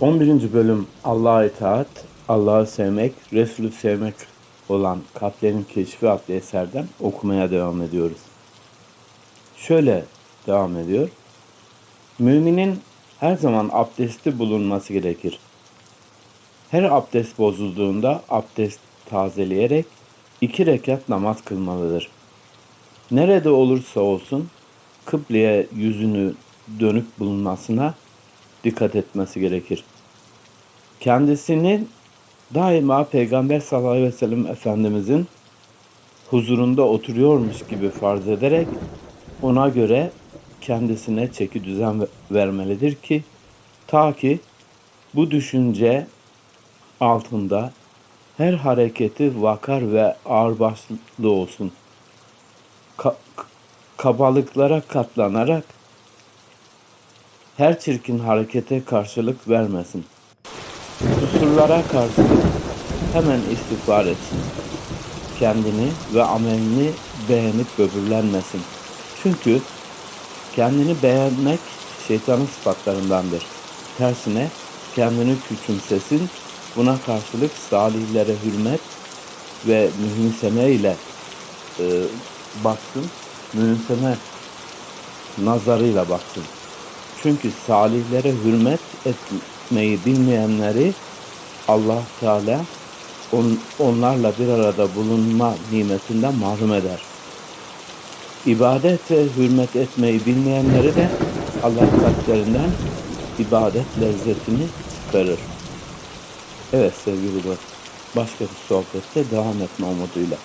11. bölüm Allah'a itaat, Allah'ı sevmek, Resulü sevmek olan Kalplerin Keşfi adlı eserden okumaya devam ediyoruz. Şöyle devam ediyor. Müminin her zaman abdesti bulunması gerekir. Her abdest bozulduğunda abdest tazeleyerek iki rekat namaz kılmalıdır. Nerede olursa olsun kıbleye yüzünü dönük bulunmasına dikkat etmesi gerekir. Kendisini daima Peygamber sallallahu aleyhi ve sellem Efendimizin huzurunda oturuyormuş gibi farz ederek ona göre kendisine çeki düzen ve- vermelidir ki ta ki bu düşünce altında her hareketi vakar ve ağırbaşlı olsun. Ka- kabalıklara katlanarak her çirkin harekete karşılık vermesin. Kusurlara karşılık hemen istiğfar etsin. Kendini ve amelini beğenip böbürlenmesin. Çünkü kendini beğenmek şeytanın sıfatlarındandır. Tersine kendini küçümsesin, buna karşılık salihlere hürmet ve mühimseme ile e, baksın, mühimseme nazarıyla baksın. Çünkü salihlere hürmet etmeyi bilmeyenleri Allah Teala on, onlarla bir arada bulunma nimetinden mahrum eder. İbadet ve hürmet etmeyi bilmeyenleri de Allah kalplerinden ibadet lezzetini çıkarır. Evet sevgili dostlar, başka bir sohbette devam etme umuduyla.